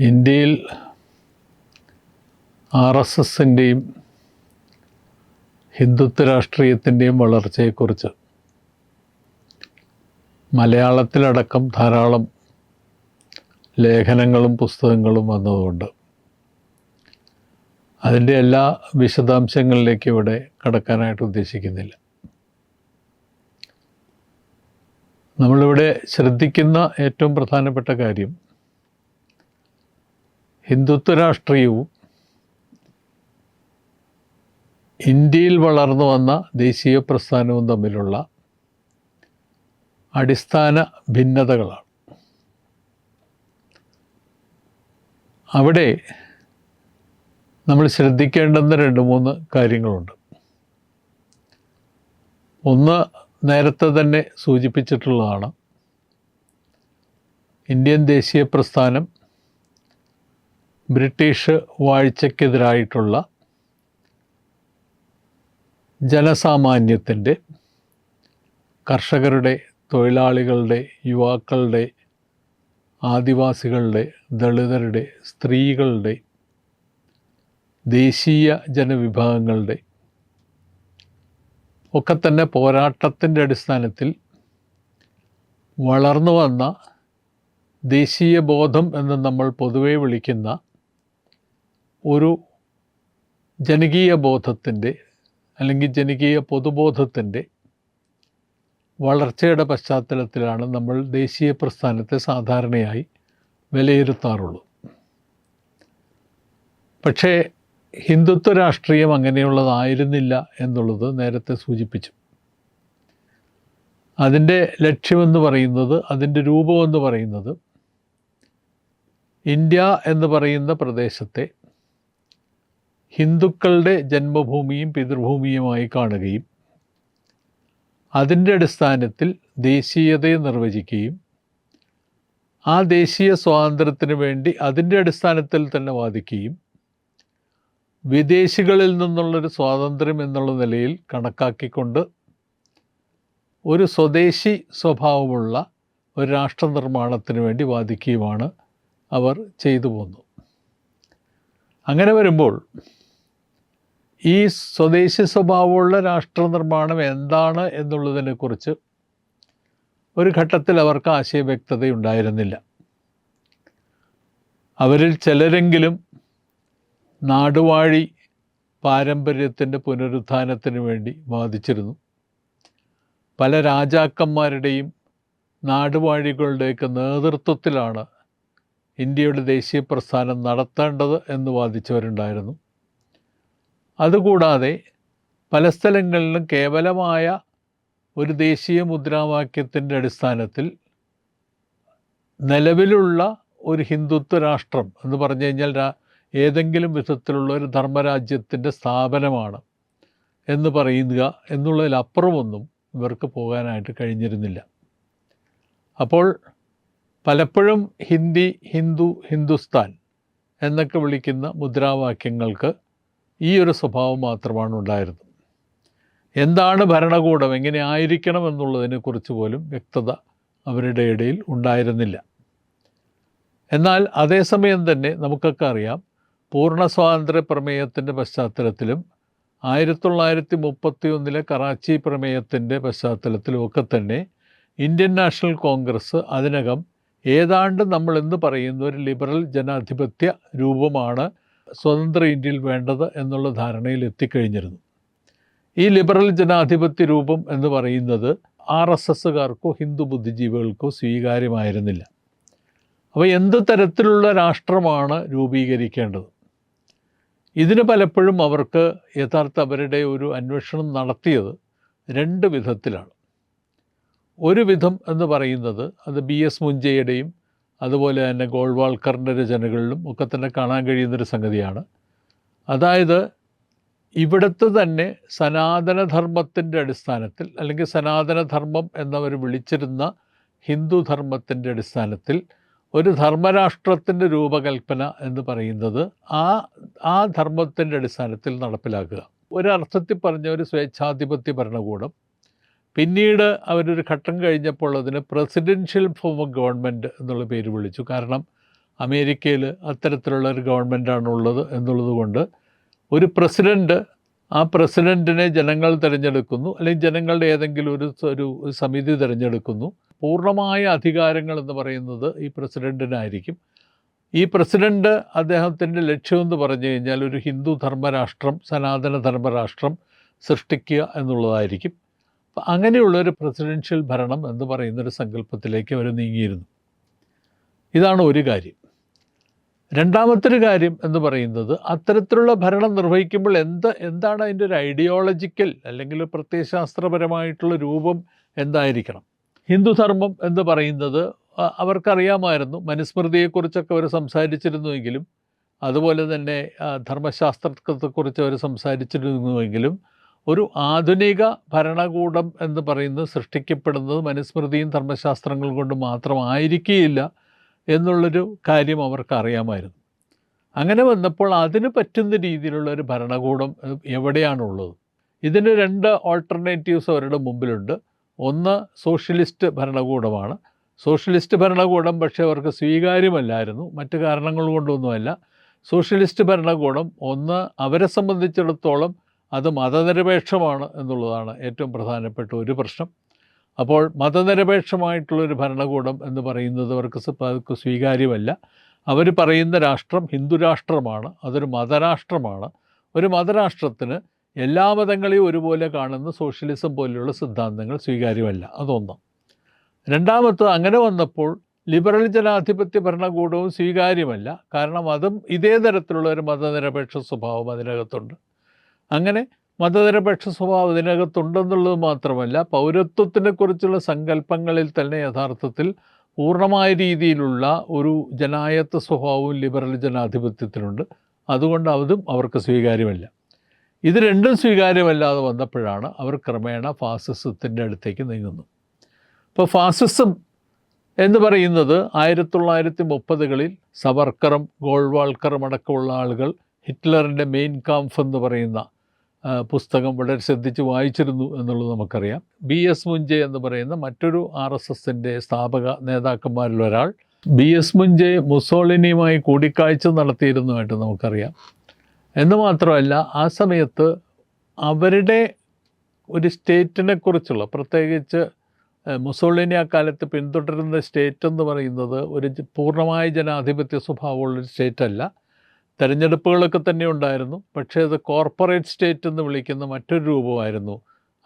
ഇന്ത്യയിൽ R S എസിന്റെയും ഹിന്ദുത്വ രാഷ്ട്രീയത്തിന്റെയും വളർച്ചയെക്കുറിച്ച് മലയാളത്തിലടക്കം ധാരാളം ലേഖനങ്ങളും പുസ്തകങ്ങളും വന്നതുകൊണ്ട് അതിന്റെ എല്ലാ വിശദാംശങ്ങളിലേക്കും ഇവിടെ കടക്കാനായിട്ട് ഉദ്ദേശിക്കുന്നില്ല. നമ്മളിവിടെ ശ്രദ്ധിക്കുന്ന ഏറ്റവും പ്രധാനപ്പെട്ട കാര്യം ഹിന്ദുത്വ രാഷ്ട്രീയവും ഇന്ത്യയിൽ വളർന്നു വന്ന ദേശീയ പ്രസ്ഥാനവും തമ്മിലുള്ള അടിസ്ഥാന ഭിന്നതകളാണ്. അവിടെ നമ്മൾ ശ്രദ്ധിക്കേണ്ടുന്ന രണ്ട് മൂന്ന് കാര്യങ്ങളുണ്ട്. ഒന്ന് നേരത്തെ തന്നെ സൂചിപ്പിച്ചിട്ടുള്ളതാണ് ഇന്ത്യൻ ദേശീയ പ്രസ്ഥാനം ബ്രിട്ടീഷ് വാഴ്ചയ്ക്കെതിരായിട്ടുള്ള ജനസാമാന്യത്തിന്റെ കർഷകരുടെ തൊഴിലാളികളുടെ യുവാക്കളുടെ ആദിവാസികളുടെ ദളിതരുടെ സ്ത്രീകളുടെ ദേശീയ ജനവിഭാഗങ്ങളുടെ ഒക്കെ തന്നെ പോരാട്ടത്തിന്റെ അടിസ്ഥാനത്തിൽ വളർന്നു വന്ന ദേശീയ ബോധം എന്ന് നമ്മൾ പൊതുവെ വിളിക്കുന്ന ഒരു ജനകീയ ബോധത്തിന്റെ അല്ലെങ്കിൽ ജനകീയ പൊതുബോധത്തിന്റെ വളർച്ചയുടെ പശ്ചാത്തലത്തിലാണ് നമ്മൾ ദേശീയ പ്രസ്ഥാനത്തെ സാധാരണയായി വിലയിരുത്താറുള്ളൂ പക്ഷേ ഹിന്ദുത്വ രാഷ്ട്രീയം അങ്ങനെയുള്ളതായിരുന്നില്ല എന്നുള്ളത് നേരത്തെ സൂചിപ്പിച്ചു. അതിന്റെ ലക്ഷ്യമെന്ന് പറയുന്നത് അതിന്റെ രൂപമെന്ന് പറയുന്നത് ഇന്ത്യ എന്ന് പറയുന്ന പ്രദേശത്തെ ഹിന്ദുക്കളുടെ ജന്മഭൂമിയും പിതൃഭൂമിയുമായി കാണുകയും അതിന്റെ അടിസ്ഥാനത്തിൽ ദേശീയതയെ നിർവചിക്കുകയും ആ ദേശീയ സ്വാതന്ത്ര്യത്തിന് വേണ്ടി അതിന്റെ അടിസ്ഥാനത്തിൽ തന്നെ വാദിക്കുകയും വിദേശികളിൽ നിന്നുള്ളൊരു സ്വാതന്ത്ര്യം എന്നുള്ള നിലയിൽ കണക്കാക്കിക്കൊണ്ട് ഒരു സ്വദേശി സ്വഭാവമുള്ള ഒരു രാഷ്ട്ര നിർമ്മാണത്തിന് വേണ്ടി വാദിക്കുകയുമാണ് അവർ ചെയ്തു പോന്നു അങ്ങനെ വരുമ്പോൾ ഈ സ്വദേശി സ്വഭാവമുള്ള രാഷ്ട്ര നിർമ്മാണം എന്താണ് എന്നുള്ളതിനെക്കുറിച്ച് ഒരു ഘട്ടത്തിൽ അവർക്ക് ആശയവ്യക്തതയുണ്ടായിരുന്നില്ല. അവരിൽ ചിലരെങ്കിലും നാടുവാഴി പാരമ്പര്യത്തിന്റെ പുനരുത്ഥാനത്തിന് വേണ്ടി വാദിച്ചിരുന്നു. പല രാജാക്കന്മാരുടെയും നാടുവാഴികളുടെയൊക്കെ നേതൃത്വത്തിലാണ് ഇന്ത്യയുടെ ദേശീയ പ്രസ്ഥാനം നടത്തേണ്ടത് എന്ന് വാദിച്ചവരുണ്ടായിരുന്നു. അതുകൂടാതെ പല സ്ഥലങ്ങളിലും കേവലമായ ഒരു ദേശീയ മുദ്രാവാക്യത്തിന്റെ അടിസ്ഥാനത്തിൽ നിലവിലുള്ള ഒരു ഹിന്ദുത്വ രാഷ്ട്രം എന്ന് പറഞ്ഞു കഴിഞ്ഞാൽ ഏതെങ്കിലും വിധത്തിലുള്ള ഒരു ധർമ്മരാജ്യത്തിന്റെ സ്ഥാപനമാണ് എന്ന് പറയുക എന്നുള്ളതിലപ്പുറമൊന്നും ഇവർക്ക് പോകാനായിട്ട് കഴിഞ്ഞിരുന്നില്ല. അപ്പോൾ പലപ്പോഴും ഹിന്ദി ഹിന്ദു ഹിന്ദുസ്ഥാൻ എന്നൊക്കെ വിളിക്കുന്ന മുദ്രാവാക്യങ്ങൾക്ക് ഈ ഒരു സ്വഭാവം മാത്രമാണ് ഉണ്ടായിരുന്നത്. എന്താണ് ഭരണകൂടം? എങ്ങനെ ആയിരിക്കണം എന്നുള്ളതിനെക്കുറിച്ച് പോലും വ്യക്തത അവരുടെ ഇടയിൽ ഉണ്ടായിരുന്നില്ല. എന്നാൽ അതേസമയം തന്നെ നമുക്കൊക്കെ അറിയാം പൂർണ സ്വാതന്ത്ര്യ പ്രമേയത്തിന്റെ പശ്ചാത്തലത്തിലും ആയിരത്തി തൊള്ളായിരത്തി മുപ്പത്തി ഒന്നിലെ കറാച്ചി പ്രമേയത്തിന്റെ പശ്ചാത്തലത്തിലും ഒക്കെ തന്നെ ഇന്ത്യൻ നാഷണൽ കോൺഗ്രസ് അതിനകം ഏതാണ്ട് നമ്മൾ എന്ന് പറയുന്ന ഒരു ലിബറൽ ജനാധിപത്യ രൂപമാണ് സ്വതന്ത്ര ഇന്ത്യയിൽ വേണ്ടത് എന്നുള്ള ധാരണയിൽ എത്തിക്കഴിഞ്ഞിരുന്നു. ഈ ലിബറൽ ജനാധിപത്യ രൂപം എന്ന് പറയുന്നത് ആർ എസ് എസ്സുകാർക്കോ ഹിന്ദു ബുദ്ധിജീവികൾക്കോ സ്വീകാര്യമായിരുന്നില്ല. അപ്പോൾ എന്ത് തരത്തിലുള്ള രാഷ്ട്രമാണ് രൂപീകരിക്കേണ്ടത്? ഇതിന് പലപ്പോഴും അവർക്ക് യഥാർത്ഥ അവരുടെ ഒരു അന്വേഷണം നടത്തിയത് രണ്ട് വിധത്തിലാണ്. ഒരു വിധം എന്ന് പറയുന്നത് അത് ബി എസ് മുഞ്ചയുടെയും അതുപോലെ തന്നെ ഗോൾവാൾക്കറിന്റെ രചനകളിലും ഒക്കെ തന്നെ കാണാൻ കഴിയുന്നൊരു സംഗതിയാണ്. അതായത് ഇവിടുത്തെ തന്നെ സനാതനധർമ്മത്തിന്റെ അടിസ്ഥാനത്തിൽ അല്ലെങ്കിൽ സനാതനധർമ്മം എന്നവർ വിളിച്ചിരുന്ന ഹിന്ദുധർമ്മത്തിന്റെ അടിസ്ഥാനത്തിൽ ഒരു ധർമ്മരാഷ്ട്രത്തിന്റെ രൂപകൽപ്പന എന്ന് പറയുന്നത് ആ ആ ധർമ്മത്തിന്റെ അടിസ്ഥാനത്തിൽ നടപ്പിലാക്കുക. ഒരർത്ഥത്തിൽ പറഞ്ഞ ഒരു സ്വേച്ഛാധിപത്യ ഭരണകൂടം പിന്നീട് അവരൊരു ഘട്ടം കഴിഞ്ഞപ്പോൾ അതിന് പ്രസിഡൻഷ്യൽ ഫോം ഓഫ് ഗവൺമെന്റ് എന്നുള്ള പേര് വിളിച്ചു. കാരണം അമേരിക്കയിൽ അത്തരത്തിലുള്ള ഒരു ഗവൺമെന്റാണ് ഉള്ളത് എന്നുള്ളത് കൊണ്ട് ഒരു പ്രസിഡന്റ് ആ പ്രസിഡന്റിനെ ജനങ്ങൾ തിരഞ്ഞെടുക്കുന്നു അല്ലെങ്കിൽ ജനങ്ങളുടെ ഏതെങ്കിലും ഒരു ഒരു സമിതി തിരഞ്ഞെടുക്കുന്നു. പൂർണമായ അധികാരങ്ങൾ എന്ന് പറയുന്നത് ഈ പ്രസിഡന്റിനായിരിക്കും ഈ പ്രസിഡന്റ് അദ്ദേഹത്തിന്റെ ലക്ഷ്യമെന്ന് പറഞ്ഞു കഴിഞ്ഞാൽ ഒരു ഹിന്ദു ധർമ്മരാഷ്ട്രം സനാതന ധർമ്മരാഷ്ട്രം സൃഷ്ടിക്കുക എന്നുള്ളതായിരിക്കും. അപ്പം അങ്ങനെയുള്ള ഒരു പ്രസിഡൻഷ്യൽ ഭരണം എന്ന് പറയുന്നൊരു സങ്കല്പത്തിലേക്ക് അവർ നീങ്ങിയിരുന്നു. ഇതാണ് ഒരു കാര്യം. രണ്ടാമത്തൊരു കാര്യം എന്ന് പറയുന്നത് അത്തരത്തിലുള്ള ഭരണം നിർവഹിക്കുമ്പോൾ എന്ത് എന്താണ് അതിന്റെ ഒരു ഐഡിയോളജിക്കൽ അല്ലെങ്കിൽ പ്രത്യയശാസ്ത്രപരമായിട്ടുള്ള രൂപം എന്തായിരിക്കണം? ഹിന്ദുധർമ്മം എന്ന് പറയുന്നത് അവർക്കറിയാമായിരുന്നു. മനുസ്മൃതിയെക്കുറിച്ചൊക്കെ അവർ സംസാരിച്ചിരുന്നുവെങ്കിലും അതുപോലെ തന്നെ ധർമ്മശാസ്ത്രത്തെക്കുറിച്ച് അവർ സംസാരിച്ചിരുന്നുവെങ്കിലും ഒരു ആധുനിക ഭരണകൂടം എന്ന് പറയുന്നത് സൃഷ്ടിക്കപ്പെടുന്നത് മനുസ്മൃതിയും ധർമ്മശാസ്ത്രങ്ങൾ കൊണ്ട് മാത്രമായിരിക്കുകയില്ല എന്നുള്ളൊരു കാര്യം അവർക്ക് അറിയാമായിരുന്നു അങ്ങനെ വന്നപ്പോൾ അതിന് പറ്റുന്ന രീതിയിലുള്ള ഒരു ഭരണകൂടം എവിടെയാണുള്ളത്? ഇതിന് രണ്ട് ഓൾട്ടർനേറ്റീവ്സ് അവരുടെ മുമ്പിലുണ്ട്. ഒന്ന് സോഷ്യലിസ്റ്റ് ഭരണകൂടമാണ്. സോഷ്യലിസ്റ്റ് ഭരണകൂടം പക്ഷേ അവർക്ക് സ്വീകാര്യമല്ലായിരുന്നു. മറ്റു കാരണങ്ങൾ കൊണ്ടൊന്നുമല്ല. സോഷ്യലിസ്റ്റ് ഭരണകൂടം ഒന്ന് അവരെ സംബന്ധിച്ചിടത്തോളം അത് മതനിരപേക്ഷമാണ് എന്നുള്ളതാണ് ഏറ്റവും പ്രധാനപ്പെട്ട ഒരു പ്രശ്നം. അപ്പോൾ മതനിരപേക്ഷമായിട്ടുള്ളൊരു ഭരണകൂടം എന്ന് പറയുന്നത് അവർക്ക് അവർക്ക് സ്വീകാര്യമല്ല. അവർ പറയുന്ന രാഷ്ട്രം ഹിന്ദു രാഷ്ട്രമാണ് അതൊരു മതരാഷ്ട്രമാണ്. ഒരു മതരാഷ്ട്രത്തിന് എല്ലാ മതങ്ങളെയും ഒരുപോലെ കാണുന്ന സോഷ്യലിസം പോലെയുള്ള സിദ്ധാന്തങ്ങൾ സ്വീകാര്യമല്ല അതൊന്ന്. രണ്ടാമത് അങ്ങനെ വന്നപ്പോൾ ലിബറൽ ജനാധിപത്യ ഭരണകൂടവും സ്വീകാര്യമല്ല. കാരണം അതും ഇതേ തരത്തിലുള്ള ഒരു മതനിരപേക്ഷ സ്വഭാവം അതിനകത്തുണ്ട്. അങ്ങനെ മതനിരപേക്ഷ സ്വഭാവം ഇതിനകത്തുണ്ടെന്നുള്ളത് മാത്രമല്ല പൗരത്വത്തിനെ കുറിച്ചുള്ള സങ്കല്പങ്ങളിൽ തന്നെ യഥാർത്ഥത്തിൽ പൂർണമായ രീതിയിലുള്ള ഒരു ജനായത്ത സ്വഭാവവും ലിബറൽ ജനാധിപത്യത്തിനുണ്ട് അതുകൊണ്ട് അതും അവർക്ക് സ്വീകാര്യമല്ല. ഇത് രണ്ടും സ്വീകാര്യമല്ലാതെ വന്നപ്പോഴാണ് അവർ ക്രമേണ ഫാസിസത്തിന്റെ അടുത്തേക്ക് നീങ്ങുന്നത് ഇപ്പോൾ ഫാസിസം എന്ന് പറയുന്നത് ആയിരത്തി തൊള്ളായിരത്തി മുപ്പതുകളിൽ സവർക്കറും ഗോൾവാൾക്കറും അടക്കമുള്ള ആളുകൾ ഹിറ്റ്ലറിന്റെ മെയിൻ കാംഫ് എന്ന് പറയുന്ന പുസ്തകം വളരെ ശ്രദ്ധിച്ച് വായിച്ചിരുന്നു എന്നുള്ളത് നമുക്കറിയാം. ബി എസ് മുഞ്ചെ എന്ന് പറയുന്ന മറ്റൊരു ആർ എസ് എസിന്റെ സ്ഥാപക നേതാക്കന്മാരിൽ ഒരാൾ ബി എസ് മുഞ്ചെ മുസോളിനിയുമായി കൂടിക്കാഴ്ച നടത്തിയിരുന്നതായിട്ട് നമുക്കറിയാം. എന്ന് മാത്രമല്ല ആ സമയത്ത് അവരുടെ ഒരു സ്റ്റേറ്റിനെ കുറിച്ചുള്ള പ്രത്യേകിച്ച് മുസോളിനി ആ കാലത്ത് പിന്തുടരുന്ന സ്റ്റേറ്റ് എന്ന് പറയുന്നത് ഒരു പൂർണമായ ജനാധിപത്യ സ്വഭാവമുള്ളൊരു സ്റ്റേറ്റ് അല്ല തെരഞ്ഞെടുപ്പുകളൊക്കെ തന്നെ ഉണ്ടായിരുന്നു. പക്ഷേ അത് കോർപ്പറേറ്റ് സ്റ്റേറ്റ് എന്ന് വിളിക്കുന്ന മറ്റൊരു രൂപമായിരുന്നു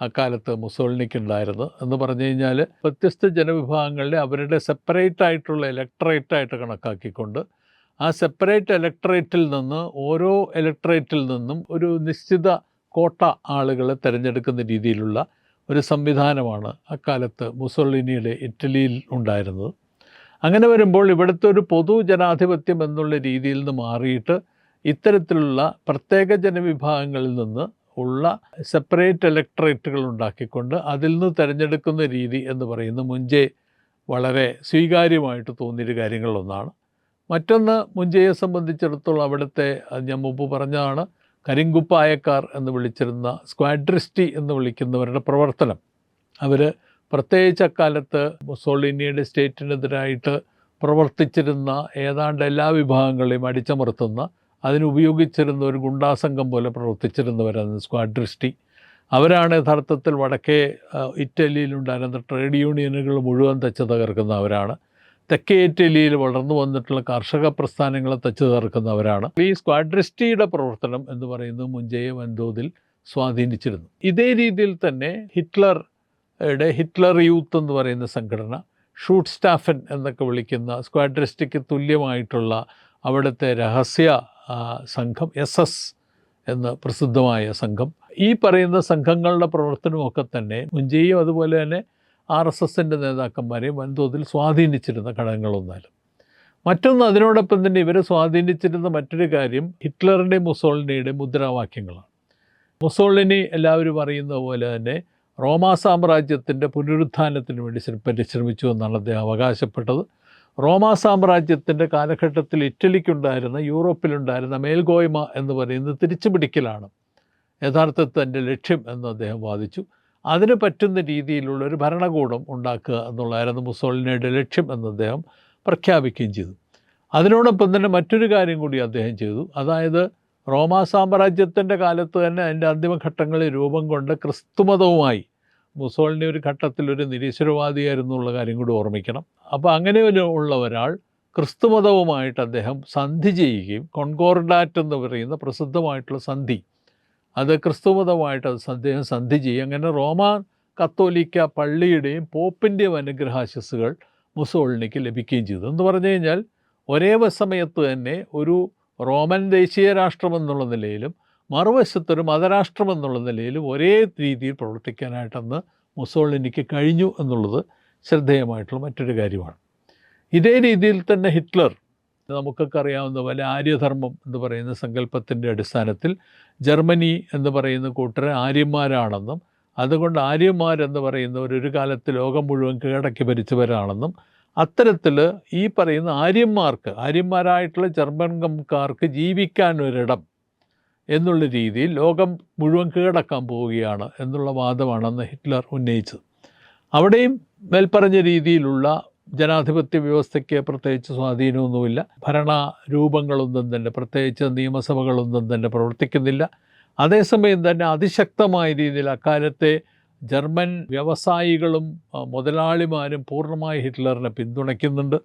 അക്കാലത്ത് മുസോളിനിക്ക് ഉണ്ടായിരുന്നത്. എന്ന് പറഞ്ഞു കഴിഞ്ഞാൽ വ്യത്യസ്ത ജനവിഭാഗങ്ങളിലെ അവരുടെ സെപ്പറേറ്റ് ആയിട്ടുള്ള ഇലക്ട്രേറ്റ് ആയിട്ട് കണക്കാക്കിക്കൊണ്ട് ആ സെപ്പറേറ്റ് ഇലക്ട്രേറ്റിൽ നിന്ന് ഓരോ ഇലക്ട്രേറ്റിൽ നിന്നും ഒരു നിശ്ചിത കോട്ട ആളുകളെ തിരഞ്ഞെടുക്കുന്ന രീതിയിലുള്ള ഒരു സംവിധാനമാണ് അക്കാലത്ത് മുസോളിനിയുടെ ഇറ്റലിയിൽ ഉണ്ടായിരുന്നത്. അങ്ങനെ വരുമ്പോൾ ഇവിടുത്തെ ഒരു പൊതു ജനാധിപത്യം എന്നുള്ള രീതിയിൽ നിന്ന് മാറിയിട്ട് ഇത്തരത്തിലുള്ള പ്രത്യേക ജനവിഭാഗങ്ങളിൽ നിന്ന് ഉള്ള സെപ്പറേറ്റ് ഇലക്ട്രേറ്റുകൾ ഉണ്ടാക്കിക്കൊണ്ട് അതിൽ നിന്ന് തിരഞ്ഞെടുക്കുന്ന രീതി എന്ന് പറയുന്നത് മുൻജെ വളരെ സ്വീകാര്യമായിട്ട് തോന്നിയൊരു കാര്യങ്ങളിലൊന്നാണ്. മറ്റൊന്ന് മുഞ്ചയെ സംബന്ധിച്ചിടത്തോളം അവിടുത്തെ ഞാൻ മുമ്പ് പറഞ്ഞതാണ് കരിങ്കുപ്പായക്കാർ എന്ന് വിളിച്ചിരുന്ന സ്ക്വാഡ്രിസ്റ്റി എന്ന് വിളിക്കുന്നവരുടെ പ്രവർത്തനം. അവർ പ്രത്യേകിച്ച് അക്കാലത്ത് മുസോളിനിയുടെ സ്റ്റേറ്റിനെതിരായിട്ട് പ്രവർത്തിച്ചിരുന്ന ഏതാണ്ട് എല്ലാ വിഭാഗങ്ങളെയും അടിച്ചമർത്തുന്ന അതിനുപയോഗിച്ചിരുന്ന ഒരു ഗുണ്ടാസംഘം പോലെ പ്രവർത്തിച്ചിരുന്നവരാണ് സ്ക്വാഡ്രിസ്റ്റി അവരാണ് യഥാർത്ഥത്തിൽ വടക്കേ ഇറ്റലിയിലുണ്ടായിരുന്ന ട്രേഡ് യൂണിയനുകൾ മുഴുവൻ തച്ച് തകർക്കുന്നവരാണ്. തെക്കേ ഇറ്റലിയിൽ വളർന്നു വന്നിട്ടുള്ള കർഷക പ്രസ്ഥാനങ്ങളെ തച്ചു തകർക്കുന്നവരാണ്. ഈ സ്ക്വാഡ്രിസ്റ്റിയുടെ പ്രവർത്തനം എന്ന് പറയുന്നത് മുഞ്ചയെ വൻതോതിൽ സ്വാധീനിച്ചിരുന്നു. ഇതേ രീതിയിൽ തന്നെ ഹിറ്റ്ലർ യുടെ ഹിറ്റ്ലർ യൂത്ത് എന്ന് പറയുന്ന സംഘടന ഷൂട്ട് സ്റ്റാഫൻ എന്നൊക്കെ വിളിക്കുന്ന സ്ക്വാഡ്രിസ്റ്റിക്ക് തുല്യമായിട്ടുള്ള അവിടുത്തെ രഹസ്യ സംഘം എസ് എസ് എന്ന് പ്രസിദ്ധമായ സംഘം. ഈ പറയുന്ന സംഘങ്ങളുടെ പ്രവർത്തനമൊക്കെ തന്നെ മുഞ്ചയും അതുപോലെ തന്നെ ആർ എസ് എസിന്റെ നേതാക്കന്മാരെയും വൻതോതിൽ സ്വാധീനിച്ചിരുന്ന ഘടകങ്ങളൊന്നാലും. മറ്റൊന്ന് അതിനോടൊപ്പം തന്നെ ഇവരെ സ്വാധീനിച്ചിരുന്ന മറ്റൊരു കാര്യം ഹിറ്റ്ലറിന്റെയും മുസോളിനിയുടെ മുദ്രാവാക്യങ്ങളാണ്. മുസോളിനി എല്ലാവരും അറിയുന്ന പോലെ തന്നെ റോമാ സാമ്രാജ്യത്തിന്റെ പുനരുത്ഥാനത്തിന് വേണ്ടി ശ്ര- പരിശ്രമിച്ചു എന്നാണ് അദ്ദേഹം അവകാശപ്പെട്ടത്. റോമാ സാമ്രാജ്യത്തിന്റെ കാലഘട്ടത്തിൽ ഇറ്റലിക്കുണ്ടായിരുന്ന യൂറോപ്പിലുണ്ടായിരുന്ന മേൽഗോയ്മ എന്ന് പറയുന്നത് തിരിച്ചുപിടിക്കലാണ്. യഥാർത്ഥത്തിൽ തന്റെ ലക്ഷ്യം എന്ന് അദ്ദേഹം വാദിച്ചു. അതിന് പറ്റുന്ന രീതിയിലുള്ള ഒരു ഭരണകൂടം ഉണ്ടാക്കുക എന്നുള്ളതായിരുന്നു മുസോളിനിയുടെ ലക്ഷ്യം എന്ന് അദ്ദേഹം പ്രഖ്യാപിക്കുകയും ചെയ്തു. അതിനോടൊപ്പം തന്നെ മറ്റൊരു കാര്യം കൂടി അദ്ദേഹം ചെയ്തു. അതായത് റോമാ സാമ്രാജ്യത്തിന്റെ കാലത്ത് തന്നെ അതിന്റെ അന്തിമഘട്ടങ്ങളിൽ രൂപം കൊണ്ട് ക്രിസ്തുമതവുമായി മുസോളിനി ഒരു ഘട്ടത്തിൽ ഒരു നിരീശ്വരവാദിയായിരുന്നു ഉള്ള കാര്യം കൂടി ഓർമ്മിക്കണം. അപ്പോൾ അങ്ങനെ ഉള്ള ഒരാൾ ക്രിസ്തുമതവുമായിട്ട് അദ്ദേഹം സന്ധി ചെയ്യുകയും കൊൺകോർഡാറ്റ് എന്ന് പറയുന്ന പ്രസിദ്ധമായിട്ടുള്ള സന്ധി അത് ക്രിസ്തുമതവുമായിട്ട് അത് അദ്ദേഹം സന്ധി ചെയ്യും അങ്ങനെ റോമാ കത്തോലിക്ക പള്ളിയുടെയും പോപ്പിന്റെയും അനുഗ്രഹാശസ്സുകൾ മുസോളിനിക്ക് ലഭിക്കുകയും ചെയ്തു. എന്ന് പറഞ്ഞു കഴിഞ്ഞാൽ ഒരേ സമയത്ത് തന്നെ ഒരു റോമൻ ദേശീയ രാഷ്ട്രം എന്നുള്ള നിലയിലും മറുവശത്തൊരു മതരാഷ്ട്രം എന്നുള്ള നിലയിലും ഒരേ രീതിയിൽ പ്രവർത്തിക്കാനായിട്ടന്ന് മുസോളിനിക്ക് കഴിഞ്ഞു എന്നുള്ളത് ശ്രദ്ധേയമായിട്ടുള്ള മറ്റൊരു കാര്യമാണ്. ഇതേ രീതിയിൽ തന്നെ ഹിറ്റ്ലർ നമുക്കൊക്കെ അറിയാവുന്ന പോലെ ആര്യധർമ്മം എന്ന് പറയുന്ന സങ്കല്പത്തിന്റെ അടിസ്ഥാനത്തിൽ ജർമ്മനി എന്ന് പറയുന്ന കൂട്ടർ ആര്യന്മാരാണെന്നും അതുകൊണ്ട് ആര്യന്മാരെന്ന് പറയുന്നവർ ഒരു കാലത്ത് ലോകം മുഴുവൻ കീഴടക്കി ഭരിച്ചവരാണെന്നും അത്തരത്തിൽ ഈ പറയുന്ന ആര്യന്മാർക്ക് ആര്യന്മാരായിട്ടുള്ള ജർമ്മൻകാർക്ക് ജീവിക്കാൻ ഒരിടം എന്നുള്ള രീതിയിൽ ലോകം മുഴുവൻ കീഴടക്കാൻ പോവുകയാണ് എന്നുള്ള വാദമാണ് അന്ന് ഹിറ്റ്ലർ ഉന്നയിച്ചത്. അവിടെയും മേൽപ്പറഞ്ഞ രീതിയിലുള്ള ജനാധിപത്യ വ്യവസ്ഥയ്ക്ക് പ്രത്യേകിച്ച് സ്വാധീനമൊന്നുമില്ല. ഭരണ രൂപങ്ങളൊന്നും തന്നെ പ്രത്യേകിച്ച് നിയമസഭകളൊന്നും തന്നെ പ്രവർത്തിക്കുന്നില്ല. അതേസമയം തന്നെ അതിശക്തമായ രീതിയിൽ അക്കാലത്തെ ജർമ്മൻ വ്യവസായികളും മുതലാളിമാരും പൂർണമായി ഹിറ്റ്ലറിനെ പിന്തുണയ്ക്കുന്നുണ്ട്.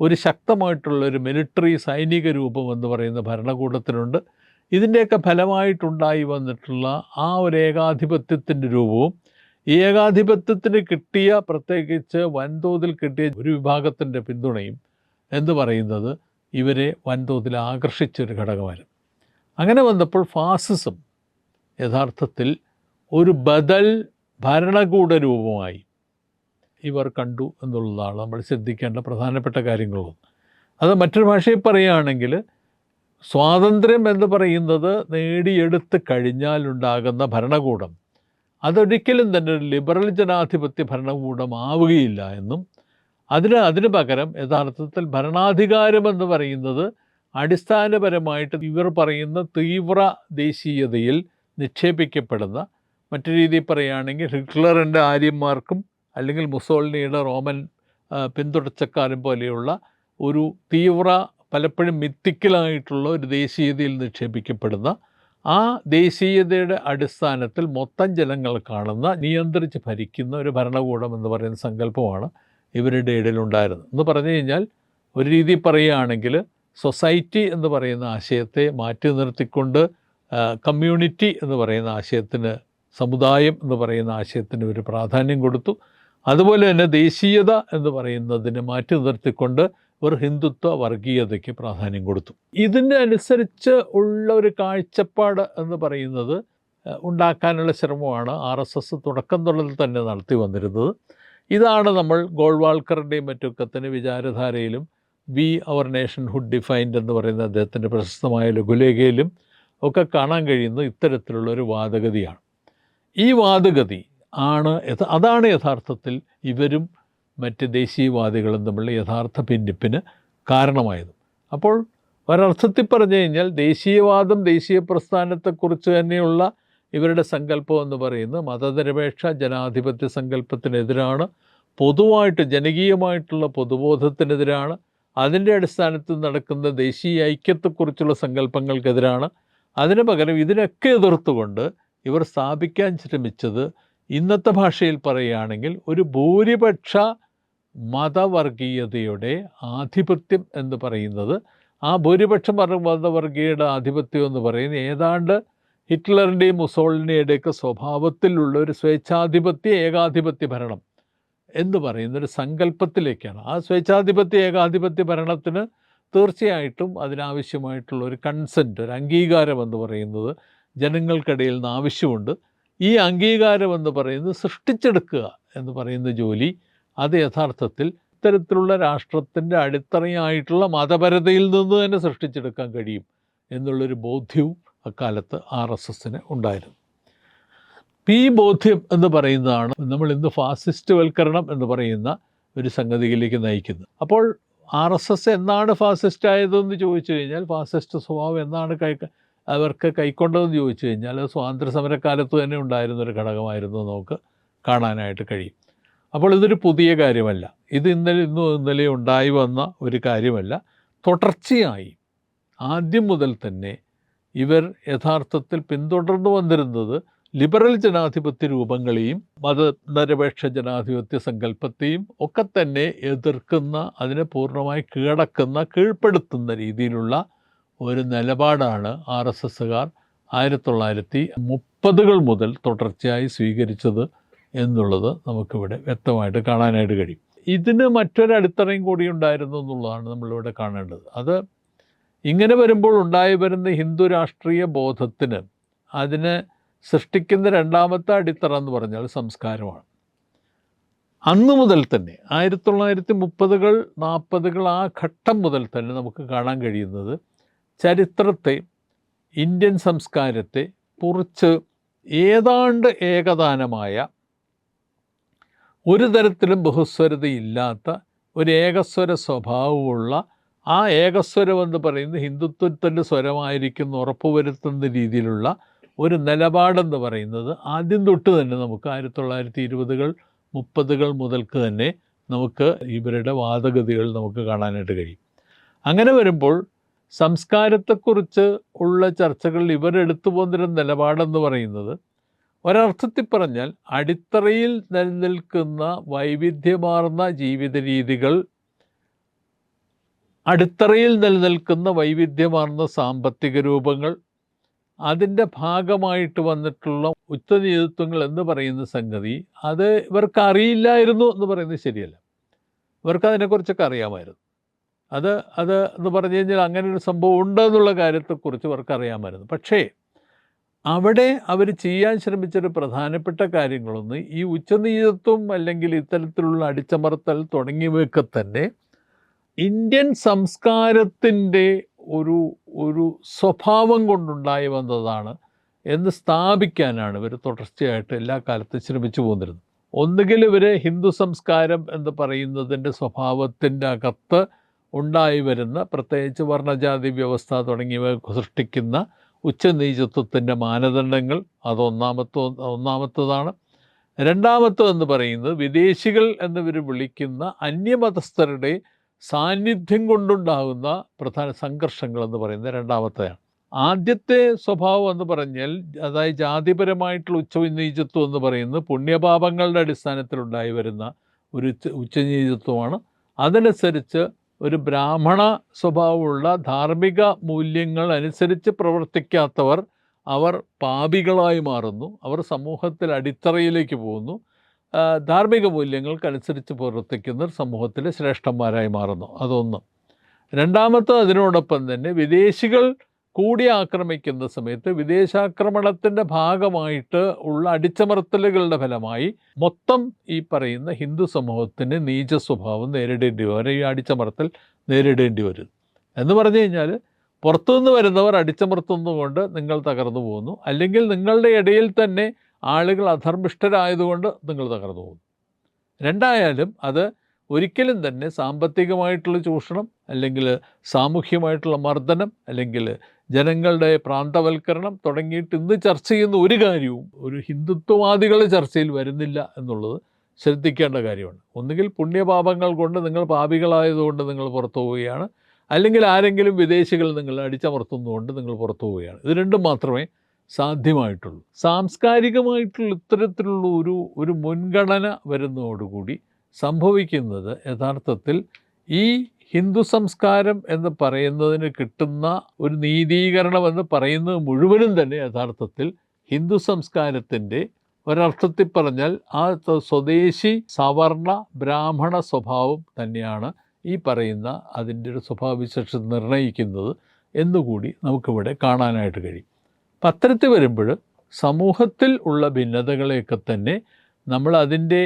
ഒരു ശക്തമായിട്ടുള്ള ഒരു മിലിറ്ററി സൈനിക രൂപം എന്ന് പറയുന്ന ഭരണകൂടത്തിനുണ്ട് ഇതിന്റെയൊക്കെ ഫലമായിട്ടുണ്ടായി വന്നിട്ടുള്ള ആ ഒരു ഏകാധിപത്യത്തിന്റെ രൂപവും ഏകാധിപത്യത്തിന് കിട്ടിയ പ്രത്യേകിച്ച് വൻതോതിൽ കിട്ടിയ ഒരു വിഭാഗത്തിന്റെ പിന്തുണയും എന്ന് പറയുന്നത് ഇവരെ വൻതോതിൽ ആകർഷിച്ചൊരു ഘടകമായിരുന്നു. അങ്ങനെ വന്നപ്പോൾ ഫാസിസം യഥാർത്ഥത്തിൽ ഒരു ബദൽ ഭരണകൂട രൂപമായി ഇവർ കണ്ടു എന്നുള്ളതാണ് നമ്മൾ ശ്രദ്ധിക്കേണ്ട പ്രധാനപ്പെട്ട കാര്യങ്ങളൊന്നും അത് മറ്റൊരു ഭാഷയിൽ പറയുകയാണെങ്കിൽ സ്വാതന്ത്ര്യം എന്ന് പറയുന്നത് നേടിയെടുത്ത് കഴിഞ്ഞാലുണ്ടാകുന്ന ഭരണകൂടം. അതൊരിക്കലും തന്നെ ഒരു ലിബറൽ ജനാധിപത്യ ഭരണകൂടം ആവുകയില്ല എന്നും അതിന് അതിന് പകരം യഥാർത്ഥത്തിൽ ഭരണാധികാരം എന്ന് പറയുന്നത് അടിസ്ഥാനപരമായിട്ട് ഇവർ പറയുന്ന തീവ്ര ദേശീയതയിൽ നിക്ഷേപിക്കപ്പെടുന്ന മറ്റു രീതിയിൽ പറയുകയാണെങ്കിൽ ഹിറ്റ്ലറിന്റെ ആര്യന്മാർക്കും അല്ലെങ്കിൽ മുസോളിനിയുടെ റോമൻ പിന്തുടച്ചക്കാരും പോലെയുള്ള ഒരു തീവ്ര പലപ്പോഴും മിത്തിക്കലായിട്ടുള്ള ഒരു ദേശീയതയിൽ നിക്ഷേപിക്കപ്പെടുന്ന ആ ദേശീയതയുടെ അടിസ്ഥാനത്തിൽ മൊത്തം ജനങ്ങൾ കാണുന്ന നിയന്ത്രിച്ച് ഭരിക്കുന്ന ഒരു ഭരണകൂടം എന്ന് പറയുന്ന സങ്കല്പമാണ് ഇവരുടെ ഇടയിലുണ്ടായിരുന്നത്. എന്ന് പറഞ്ഞു കഴിഞ്ഞാൽ ഒരു രീതിയിൽ പറയുകയാണെങ്കിൽ സൊസൈറ്റി എന്ന് പറയുന്ന ആശയത്തെ മാറ്റി നിർത്തിക്കൊണ്ട് കമ്മ്യൂണിറ്റി എന്ന് പറയുന്ന ആശയത്തിന് സമുദായം എന്ന് പറയുന്ന ആശയത്തിന് ഒരു പ്രാധാന്യം കൊടുത്തു. അതുപോലെ തന്നെ ദേശീയത എന്ന് പറയുന്നതിനെ മാറ്റി നിർത്തിക്കൊണ്ട് ഒരു ഹിന്ദുത്വ വർഗീയതയ്ക്ക് പ്രാധാന്യം കൊടുത്തു. ഇതിന്റെ അനുസരിച്ച് ഉള്ള ഒരു കാഴ്ചപ്പാട് എന്ന് പറയുന്നത് ഉണ്ടാക്കാനുള്ള ശ്രമമാണ് ആർ എസ് എസ് തുടക്കം തൊഴിൽ തന്നെ നടത്തി വന്നിരുന്നത്. ഇതാണ് നമ്മൾ ഗോൾവാൾക്കറിന്റെയും മറ്റൊക്കെ തന്നെ വിചാരധാരയിലും we our nationhood defined എന്ന് പറയുന്ന അദ്ദേഹത്തിന്റെ പ്രശസ്തമായ ലഘുലേഖയിലും ഒക്കെ കാണാൻ കഴിയുന്ന ഇത്തരത്തിലുള്ള ഒരു വാദഗതിയാണ്. ഈ വാദഗതി ആണ് അതാണ് യഥാർത്ഥത്തിൽ ഇവരും മറ്റ് ദേശീയവാദികളും തമ്മിലുള്ള യഥാർത്ഥ ഭിന്നിപ്പിന് കാരണമായത്. അപ്പോൾ ഒരർത്ഥത്തിൽ പറഞ്ഞു കഴിഞ്ഞാൽ ദേശീയവാദം ദേശീയ പ്രസ്ഥാനത്തെക്കുറിച്ച് തന്നെയുള്ള ഇവരുടെ സങ്കല്പം എന്ന് പറയുന്നത് മതനിരപേക്ഷ ജനാധിപത്യ സങ്കല്പത്തിനെതിരാണ് പൊതുവായിട്ട് ജനകീയമായിട്ടുള്ള പൊതുബോധത്തിനെതിരാണ് അതിന്റെ അടിസ്ഥാനത്തിൽ നടക്കുന്ന ദേശീയ ഐക്യത്തെക്കുറിച്ചുള്ള സങ്കല്പങ്ങൾക്കെതിരാണ്. അതിന് പകരം ഇതിനൊക്കെ എതിർത്തുകൊണ്ട് ഇവർ സ്ഥാപിക്കാൻ ശ്രമിച്ചത് ഇന്നത്തെ ഭാഷയിൽ പറയുകയാണെങ്കിൽ ഒരു ഭൂരിപക്ഷ മതവർഗീയതയുടെ ആധിപത്യം എന്ന് പറയുന്നത്. ആ ഭൂരിപക്ഷ പറഞ്ഞ മതവർഗീയയുടെ ആധിപത്യം എന്ന് പറയുന്നത് ഏതാണ്ട് ഹിറ്റ്ലറിന്റെയും മുസോളിനിയുടെയൊക്കെ സ്വഭാവത്തിലുള്ള ഒരു സ്വേച്ഛാധിപത്യ ഏകാധിപത്യ ഭരണം എന്ന് പറയുന്ന ഒരു സങ്കല്പത്തിലേക്കാണ്. ആ സ്വേച്ഛാധിപത്യ ഏകാധിപത്യ ഭരണത്തിന് തീർച്ചയായിട്ടും അതിനാവശ്യമായിട്ടുള്ള ഒരു കൺസെന്റ് ഒരു അംഗീകാരം എന്ന് പറയുന്നത് ജനങ്ങൾക്കിടയിൽ നിന്ന് ആവശ്യമുണ്ട്. ഈ അംഗീകാരം എന്ന് പറയുന്നത് സൃഷ്ടിച്ചെടുക്കുക എന്ന് പറയുന്ന ജോലി അത് യഥാർത്ഥത്തിൽ ഇത്തരത്തിലുള്ള രാഷ്ട്രത്തിന്റെ അടിത്തറയായിട്ടുള്ള മതപരതയിൽ നിന്ന് തന്നെ സൃഷ്ടിച്ചെടുക്കാൻ കഴിയും എന്നുള്ളൊരു ബോധ്യവും അക്കാലത്ത് ആർ എസ് എസിന് ഉണ്ടായിരുന്നു. ഈ ബോധ്യം എന്ന് പറയുന്നതാണ് നമ്മൾ ഇന്ന് ഫാസിസ്റ്റ് വൽക്കരണം എന്ന് പറയുന്ന ഒരു സംഗതിയിലേക്ക് നയിക്കുന്നത്. അപ്പോൾ ആർ എസ് എസ് എന്നാണ് ഫാസിസ്റ്റ് ആയതെന്ന് ചോദിച്ചു കഴിഞ്ഞാൽ ഫാസിസ്റ്റ് സ്വഭാവം എന്നാണ് കൈ അവർക്ക് കൈക്കൊണ്ടതെന്ന് ചോദിച്ചു കഴിഞ്ഞാൽ സ്വാതന്ത്ര്യ സമരക്കാലത്ത് തന്നെ ഉണ്ടായിരുന്ന ഒരു ഘടകമായിരുന്നു നമുക്ക് കാണാനായിട്ട് കഴിയും. അപ്പോൾ ഇതൊരു പുതിയ കാര്യമല്ല. ഇത് ഇന്നലെ ഇന്നും ഇന്നലെ ഉണ്ടായി വന്ന ഒരു കാര്യമല്ല. തുടർച്ചയായി ആദ്യം മുതൽ തന്നെ ഇവർ യഥാർത്ഥത്തിൽ പിന്തുടർന്നു വന്നിരുന്നത് ലിബറൽ ജനാധിപത്യ രൂപങ്ങളെയും മതനിരപേക്ഷ ജനാധിപത്യ സങ്കല്പത്തെയും ഒക്കെ തന്നെ എതിർക്കുന്ന അതിനെ പൂർണമായി കീഴടക്കുന്ന കീഴ്പ്പെടുത്തുന്ന രീതിയിലുള്ള ഒരു നിലപാടാണ് ആർ എസ് എസ്സുകാർ ആയിരത്തി തൊള്ളായിരത്തി മുപ്പതുകൾ മുതൽ തുടർച്ചയായി സ്വീകരിച്ചത് എന്നുള്ളത് നമുക്കിവിടെ വ്യക്തമായിട്ട് കാണാനായിട്ട് കഴിയും. ഇതിന് മറ്റൊരടിത്തറയും കൂടി ഉണ്ടായിരുന്നു എന്നുള്ളതാണ് നമ്മളിവിടെ കാണേണ്ടത്. അത് ഇങ്ങനെ വരുമ്പോൾ ഉണ്ടായി വരുന്ന ഹിന്ദു രാഷ്ട്രീയ ബോധത്തിന് അതിനെ സൃഷ്ടിക്കുന്ന രണ്ടാമത്തെ അടിത്തറ എന്ന് പറഞ്ഞാൽ സംസ്കാരമാണ്. അന്ന് മുതൽ തന്നെ ആയിരത്തി തൊള്ളായിരത്തി മുപ്പതുകൾ നാൽപ്പതുകൾ ആ ഘട്ടം മുതൽ തന്നെ നമുക്ക് കാണാൻ കഴിയുന്നത് ചരിത്രത്തെ ഇന്ത്യൻ സംസ്കാരത്തെ കുറിച്ച് ഏതാണ്ട് ഏകദാനമായ ഒരു തരത്തിലും ബഹുസ്വരതയില്ലാത്ത ഒരു ഏകസ്വര സ്വഭാവമുള്ള ആ ഏകസ്വരം എന്ന് പറയുന്നത് ഹിന്ദുത്വത്തിന്റെ സ്വരമായിരിക്കും ഉറപ്പുവരുത്തുന്ന രീതിയിലുള്ള ഒരു നിലപാടെന്ന് പറയുന്നത് ആദ്യം തൊട്ട് തന്നെ നമുക്ക് ആയിരത്തി തൊള്ളായിരത്തി ഇരുപതുകൾ മുപ്പതുകൾ മുതൽക്ക് തന്നെ നമുക്ക് ഇവരുടെ വാദഗതികൾ നമുക്ക് കാണാനായിട്ട് കഴിയും. അങ്ങനെ വരുമ്പോൾ സംസ്കാരത്തെക്കുറിച്ച് ഉള്ള ചർച്ചകളിൽ ഇവരെടുത്തു പോകുന്നൊരു നിലപാടെന്ന് പറയുന്നത് ഒരർത്ഥത്തിൽ പറഞ്ഞാൽ അടിത്തറയിൽ നിലനിൽക്കുന്ന വൈവിധ്യമാർന്ന ജീവിത രീതികൾ അടിത്തറയിൽ നിലനിൽക്കുന്ന വൈവിധ്യമാർന്ന സാമ്പത്തിക രൂപങ്ങൾ അതിന്റെ ഭാഗമായിട്ട് വന്നിട്ടുള്ള ഉച്ചനേതൃത്വങ്ങൾ എന്ന് പറയുന്ന സംഗതി അത് ഇവർക്ക് അറിയില്ലായിരുന്നു എന്ന് പറയുന്നത് ശരിയല്ല. ഇവർക്ക് അതിനെക്കുറിച്ചൊക്കെ അറിയാമായിരുന്നു. അത് അത് എന്ന് പറഞ്ഞു കഴിഞ്ഞാൽ അങ്ങനെ ഒരു സംഭവം ഉണ്ടെന്നുള്ള കാര്യത്തെക്കുറിച്ച് ഇവർക്ക് അറിയാമായിരുന്നു പക്ഷേ അവിടെ അവർ ചെയ്യാൻ ശ്രമിച്ചൊരു പ്രധാനപ്പെട്ട കാര്യങ്ങളൊന്ന് ഈ ഉച്ചനീചത്വം അല്ലെങ്കിൽ ഇത്തരത്തിലുള്ള അടിച്ചമർത്തൽ തുടങ്ങിയവയൊക്കെ തന്നെ ഇന്ത്യൻ സംസ്കാരത്തിന്റെ ഒരു ഒരു സ്വഭാവം കൊണ്ടുണ്ടായി വന്നതാണ് എന്ന് സ്ഥാപിക്കാനാണ് ഇവർ തുടർച്ചയായിട്ട് എല്ലാ കാലത്തും ശ്രമിച്ചു പോന്നിരുന്നത്. ഒന്നുകിൽ ഇവർ ഹിന്ദു സംസ്കാരം എന്ന് പറയുന്നതിന്റെ സ്വഭാവത്തിന്റെ അകത്ത് ഉണ്ടായി വരുന്ന പ്രത്യേകിച്ച് വർണജാതി വ്യവസ്ഥ തുടങ്ങിയവ സൃഷ്ടിക്കുന്ന ഉച്ചനീചത്വത്തിന്റെ മാനദണ്ഡങ്ങൾ അതൊന്നാമത്തെ ഒന്നാമത്തതാണ്. രണ്ടാമത്തതെന്ന് പറയുന്നത് വിദേശികൾ എന്നിവർ വിളിക്കുന്ന അന്യമതസ്ഥരുടെ സാന്നിധ്യം കൊണ്ടുണ്ടാകുന്ന പ്രധാന സംഘർഷങ്ങൾ എന്ന് പറയുന്നത് രണ്ടാമത്തെയാണ്. ആദ്യത്തെ സ്വഭാവം എന്ന് പറഞ്ഞാൽ അതായത് ജാതിപരമായിട്ടുള്ള ഉച്ചനീചത്വം എന്ന് പറയുന്നത് പുണ്യപാപങ്ങളുടെ അടിസ്ഥാനത്തിലുണ്ടായി വരുന്ന ഒരു ഉച്ചനീചത്വമാണ്. അതനുസരിച്ച് ഒരു ബ്രാഹ്മണ സ്വഭാവമുള്ള ധാർമ്മിക മൂല്യങ്ങൾ അനുസരിച്ച് പ്രവർത്തിക്കാത്തവർ അവർ പാപികളായി മാറുന്നു. അവർ സമൂഹത്തിൽ അടിത്തറയിലേക്ക് പോകുന്നു. ധാർമ്മിക മൂല്യങ്ങൾക്കനുസരിച്ച് പ്രവർത്തിക്കുന്നവർ സമൂഹത്തിലെ ശ്രേഷ്ഠന്മാരായി മാറുന്നു. അതൊന്ന്. രണ്ടാമത്തെ അതിനോടൊപ്പം തന്നെ വിദേശികൾ കൂടി ആക്രമിക്കുന്ന സമയത്ത് വിദേശാക്രമണത്തിന്റെ ഭാഗമായിട്ട് ഉള്ള അടിച്ചമർത്തലുകളുടെ ഫലമായി മൊത്തം ഈ പറയുന്ന ഹിന്ദു സമൂഹത്തിന് നീച സ്വഭാവം നേരിടേണ്ടി വരും. ഈ അടിച്ചമർത്തൽ നേരിടേണ്ടി വരും. എന്ന് പറഞ്ഞു കഴിഞ്ഞാൽ പുറത്തുനിന്ന് വരുന്നവർ അടിച്ചമർത്തുന്നതുകൊണ്ട് നിങ്ങൾ തകർന്നു പോകുന്നു. അല്ലെങ്കിൽ നിങ്ങളുടെ ഇടയിൽ തന്നെ ആളുകൾ അധർമ്മിഷ്ഠരായതുകൊണ്ട് നിങ്ങൾ തകർന്നു പോകുന്നു. രണ്ടായാലും അത് ഒരിക്കലും തന്നെ സാമ്പത്തികമായിട്ടുള്ള ചൂഷണം അല്ലെങ്കിൽ സാമൂഹ്യമായിട്ടുള്ള മർദ്ദനം അല്ലെങ്കിൽ ജനങ്ങളുടെ പ്രാന്തവൽക്കരണം തുടങ്ങിയിട്ട് ഇന്ന് ചർച്ച ചെയ്യുന്ന ഒരു കാര്യവും ഒരു ഹിന്ദുത്വവാദികളുടെ ചർച്ചയിൽ വരുന്നില്ല എന്നുള്ളത് ശ്രദ്ധിക്കേണ്ട കാര്യമാണ്. ഒന്നുകിൽ പുണ്യപാപങ്ങൾ കൊണ്ട് നിങ്ങൾ പാപികളായതുകൊണ്ട് നിങ്ങൾ പുറത്തു പോവുകയാണ്. അല്ലെങ്കിൽ ആരെങ്കിലും വിദേശികൾ നിങ്ങൾ അടിച്ചമർത്തുന്നതുകൊണ്ട് നിങ്ങൾ പുറത്തു പോവുകയാണ്. ഇത് രണ്ടും മാത്രമേ സാധ്യമായിട്ടുള്ളൂ. സാംസ്കാരികമായിട്ടുള്ള ഇത്തരത്തിലുള്ള ഒരു ഒരു മുൻഗണന വരുന്നതോടുകൂടി സംഭവിക്കുന്നത് യഥാർത്ഥത്തിൽ ഈ ഹിന്ദു സംസ്കാരം എന്ന് പറയുന്നതിന് കിട്ടുന്ന ഒരു നീതീകരണം എന്ന് പറയുന്നത് മുഴുവനും തന്നെ യഥാർത്ഥത്തിൽ ഹിന്ദു സംസ്കാരത്തിന്റെ ഒരർത്ഥത്തിൽ പറഞ്ഞാൽ ആ സ്വദേശി സവർണ ബ്രാഹ്മണ സ്വഭാവം തന്നെയാണ് ഈ പറയുന്ന അതിന്റെ ഒരു സ്വഭാവവിശേഷം നിർണയിക്കുന്നത് എന്നുകൂടി നമുക്കിവിടെ കാണാനായിട്ട് കഴിയും. പത്രത്തിൽ വരുമ്പോൾ സമൂഹത്തിൽ ഉള്ള ഭിന്നതകളെയൊക്കെ തന്നെ നമ്മൾ അതിന്റെ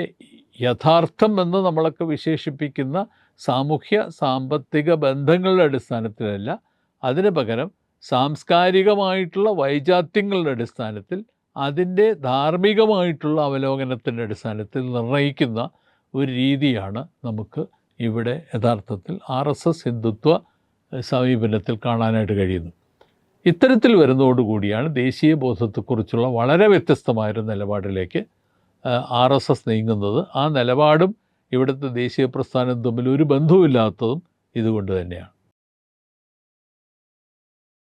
യഥാർത്ഥം എന്ന് നമ്മളൊക്കെ വിശേഷിപ്പിക്കുന്ന സാമൂഹ്യ സാമ്പത്തിക ബന്ധങ്ങളുടെ അടിസ്ഥാനത്തിലല്ല അതിന് പകരം സാംസ്കാരികമായിട്ടുള്ള വൈജാത്യങ്ങളുടെ അടിസ്ഥാനത്തിൽ അതിന്റെ ധാർമ്മികമായിട്ടുള്ള അവലോകനത്തിന്റെ അടിസ്ഥാനത്തിൽ നിർണയിക്കുന്ന ഒരു രീതിയാണ് നമുക്ക് ഇവിടെ യഥാർത്ഥത്തിൽ ആർ എസ് എസ് ഹിന്ദുത്വ സമീപനത്തിൽ കാണാനായിട്ട് കഴിയുന്നത്. ഇത്തരത്തിൽ വരുന്നതോടുകൂടിയാണ് ദേശീയ ബോധത്തെക്കുറിച്ചുള്ള വളരെ വ്യത്യസ്തമായൊരു നിലപാടിലേക്ക് ആർ എസ് എസ് നീങ്ങുന്നത്. ആ നിലപാടും ഇവിടുത്തെ ദേശീയ പ്രസ്ഥാനം തമ്മിൽ ഒരു ബന്ധവുമില്ലാത്തതും ഇതുകൊണ്ട് തന്നെയാണ്.